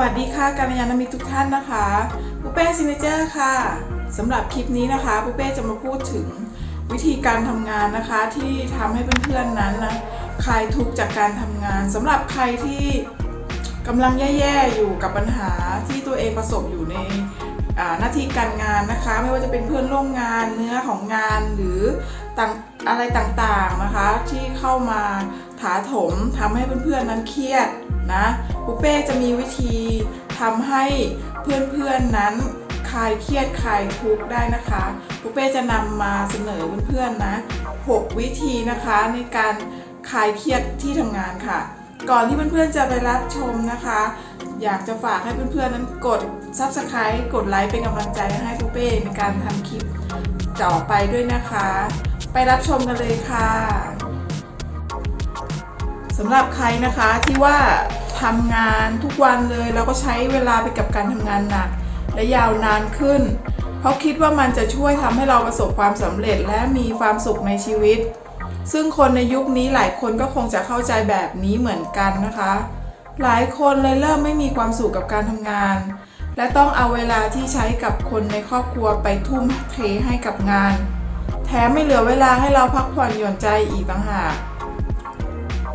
วัสดีค่ะการยานมิตรทุกท่านนะคะปุเป้ซิเนเจอร์ค่ะสำหรับคลิปนี้นะคะปุเป้จะมาพูดถึงวิธีการทำงานนะคะที่ทำให้เพื่อนๆนั้นนะคลายทุกข์จากการทำงานสำหรับใครที่กำลังแย่ๆอยู่กับปัญหาที่ตัวเองประสบอยู่ในหน้าที่การงานนะคะ ไม่ว่าจะเป็นเพื่อนร่วมงานเนื้อของงานหรืออะไรต่างๆนะคะ ที่เข้ามาถาโถมทำให้เพื่อนๆนั้นเครียด นะปุเป้จะมีวิธีทำให้เพื่อนๆนั้นคลายเครียดคลายทุกข์ได้นะคะปุเป้จะนำมาเสนอเพื่อนๆนะ 6 วิธีนะคะในการคลายเครียดที่ทำงานค่ะ ก่อนที่เพื่อนๆจะไปรับชมนะคะ อยากจะฝากให้เพื่อนๆนั้นกด Subscribe กดไลค์เป็นกำลังใจให้ปุเป้ในการทำคลิปต่อไปด้วยนะคะ ไปรับชมกันเลยค่ะ สำหรับใครนะคะที่ว่าทำงานทุกวันเลยแล้วก็ใช้เวลาไปกับการทำงานหนัก และยาวนานขึ้น เพราะคิดว่ามันจะช่วยทำให้เราประสบความสำเร็จและมีความสุขในชีวิต ซึ่งคนในยุคนี้หลายคนก็คงจะเข้าใจแบบนี้เหมือนกันนะคะ หลายคนเลยเริ่มไม่มีความสุขกับการทำงาน และต้องเอาเวลาที่ใช้กับคนในครอบครัวไปทุ่มเทให้กับงาน แถมไม่เหลือเวลาให้เราพักผ่อนหย่อนใจอีกต่างหาก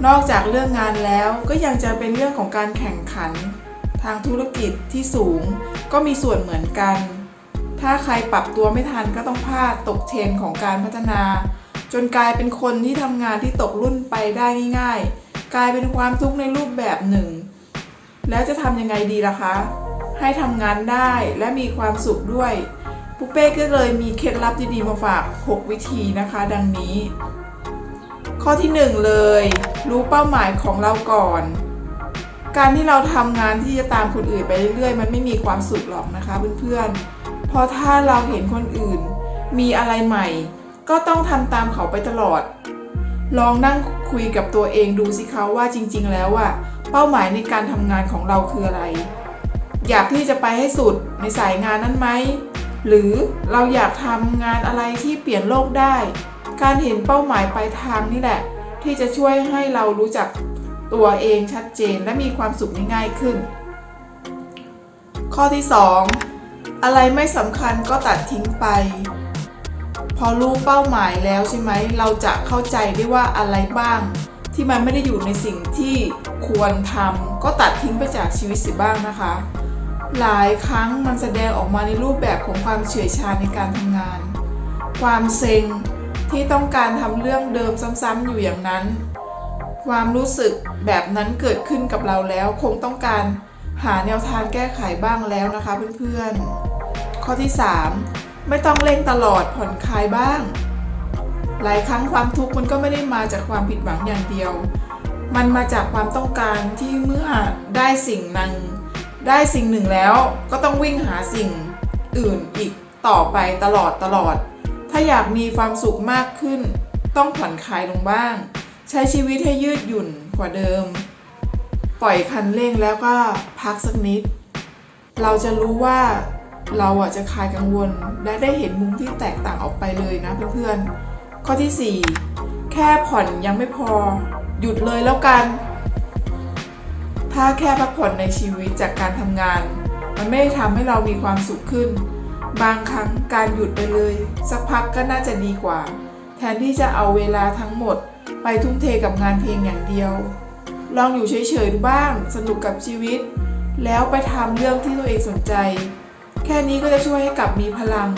นอกจากเรื่องงานแล้วก็ยังจะเป็นเรื่องของการแข่งขัน ทางธุรกิจที่สูงก็มีส่วนเหมือนกัน ถ้าใครปรับตัวไม่ทันก็ต้องพลาดตกเทรนของการพัฒนา จนกลายเป็นคนที่ทำงานที่ตกรุ่นไปได้ง่าย ๆ กลายเป็นความทุกข์ในรูปแบบหนึ่ง แล้วจะทำยังไงดีล่ะคะ ให้ทำงานได้และมีความสุขด้วยปุ๊เป้ก็เลยมีเคล็ดลับดีๆมาฝาก 6 วิธีนะคะ ดังนี้ ข้อที่ 1 เลย รู้เป้าหมายของเราก่อน การที่เราทำงานที่จะตามคนอื่นไปเรื่อยๆ มันไม่มีความสุขหรอกนะคะเพื่อนๆเพราะถ้าเราเห็นคนอื่น มีอะไรใหม่ ก็ต้องทำตามเขาไปตลอด ลองนั่งคุยกับตัวเองดูสิคะว่าจริง ๆ แล้วอะเป้าหมายในการทำงานของเราคืออะไร อยากที่จะไปให้สุดในสายงานนั้นไหมหรือเราอยากทำงานอะไรที่เปลี่ยนโลกได้ การเห็นเป้าหมายปลายทางนี่แหละ ที่จะช่วยให้เรารู้จักตัวเองชัดเจนและมีความสุขง่ายขึ้น ข้อที่ 2 อะไรไม่สำคัญก็ตัดทิ้งไป พอรู้เป้าหมายแล้วใช่ไหมเราจะเข้าใจได้ว่าอะไรบ้าง ที่มันไม่ได้อยู่ในสิ่งที่ควรทำก็ตัดทิ้งไปจากชีวิตสิบ้างนะคะ หลายครั้งมันแสดงออกมาในรูปแบบของความเฉื่อยชาในการทำงาน ความเซ็ง ที่ต้องการทำเรื่องเดิมซ้ำๆอยู่อย่างนั้น ความรู้สึกแบบนั้นเกิดขึ้นกับเราแล้ว คงต้องการหาแนวทางแก้ไขบ้างแล้วนะคะเพื่อนๆ ข้อที่ 3 ไม่ต้องเร่งตลอดผ่อนคลายบ้าง หลายครั้งความทุกข์มันก็ไม่ได้มาจากความผิดหวังอย่างเดียว มันมาจากความต้องการที่เมื่อได้สิ่งนั้นได้สิ่งหนึ่งแล้วก็ต้องวิ่งหาสิ่งอื่นอีกต่อไปตลอดตลอด ถ้าอยากมีความสุขมากขึ้น ต้องผ่อนคลายลงบ้าง ใช้ชีวิตให้ยืดหยุ่นกว่าเดิม ปล่อยคันเร่งแล้วก็พักสักนิด เราจะรู้ว่าเราอะจะคลายกังวล และได้เห็นมุมที่แตกต่างออกไปเลยนะเพื่อนๆ ข้อที่ 4 แค่ผ่อนยังไม่พอ หยุดเลยแล้วกัน ถ้าแค่พักผ่อนในชีวิตจากการทำงาน มันไม่ได้ทำให้เรามีความสุขขึ้น บางครั้งการหยุดไปเลย สักพักก็น่าจะดีกว่า แทนที่จะเอาเวลาทั้งหมด ไปทุ่มเทกับงานเพียงอย่างเดียว ลองอยู่เฉยๆดูบ้าง สนุกกับชีวิต แล้วไปทำเรื่องที่ตัวเองสนใจ แค่นี้ก็จะช่วยให้กลับมีพลัง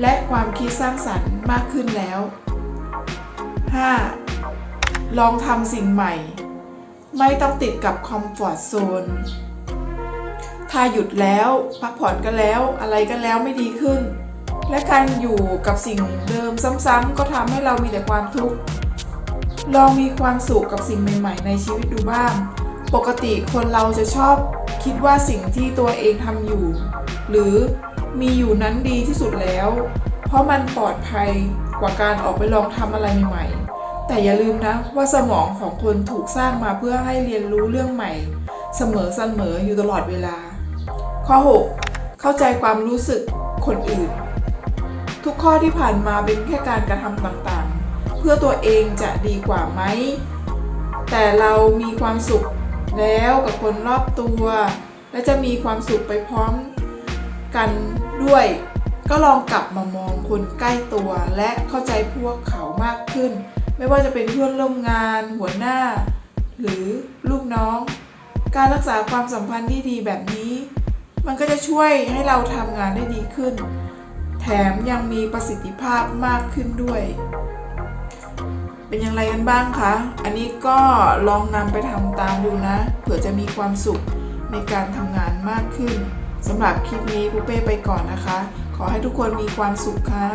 และความคิดสร้างสรรค์มากขึ้นแล้ว 5. ลองทำสิ่งใหม่ ไม่ต้องติดกับคอมฟอร์ทโซน ถ้าหยุดแล้วพักผ่อนกันแล้วอะไรกันแล้วไม่ดีขึ้น และการอยู่กับสิ่งเดิมซ้ำๆก็ทำให้เรามีแต่ความทุกข์ลองมีความสุขกับสิ่งใหม่ๆ ในชีวิตดูบ้าง ปกติคนเราจะชอบคิดว่าสิ่งที่ตัวเองทำอยู่ หรือมีอยู่นั้นดีที่สุดแล้ว เพราะมันปลอดภัยกว่าการออกไปลองทำอะไรใหม่ๆ แต่อย่าลืมนะว่าสมองของคนถูกสร้างมาเพื่อให้เรียนรู้เรื่องใหม่ เสมอเสมออยู่ตลอดเวลา ข้อ 6 เข้าใจความรู้สึกคนอื่น ทุกข้อที่ผ่านมาเป็นแค่การกระทำต่างๆ เพื่อตัวเองจะดีกว่าไหม แต่เรามีความสุขแล้วกับคนรอบตัว และจะมีความสุขไปพร้อมกันด้วย ก็ลองกลับมามองคนใกล้ตัว และเข้าใจพวกเขามากขึ้น ไม่ว่าจะเป็นเพื่อนร่วมงาน หัวหน้า หรือลูกน้อง การรักษาความสัมพันธ์ที่ดีแบบนี้ มันก็จะช่วยให้เราทำงานได้ดีขึ้น แถมยังมีประสิทธิภาพมากขึ้นด้วย เป็นอย่างไรกันบ้างคะ อันนี้ก็ลองนำไปทำตามดูนะ เผื่อจะมีความสุขในการทำงานมากขึ้นสำหรับคลิปนี้ปุ้เป้ไปก่อนนะคะ ขอให้ทุกคนมีความสุขค่ะ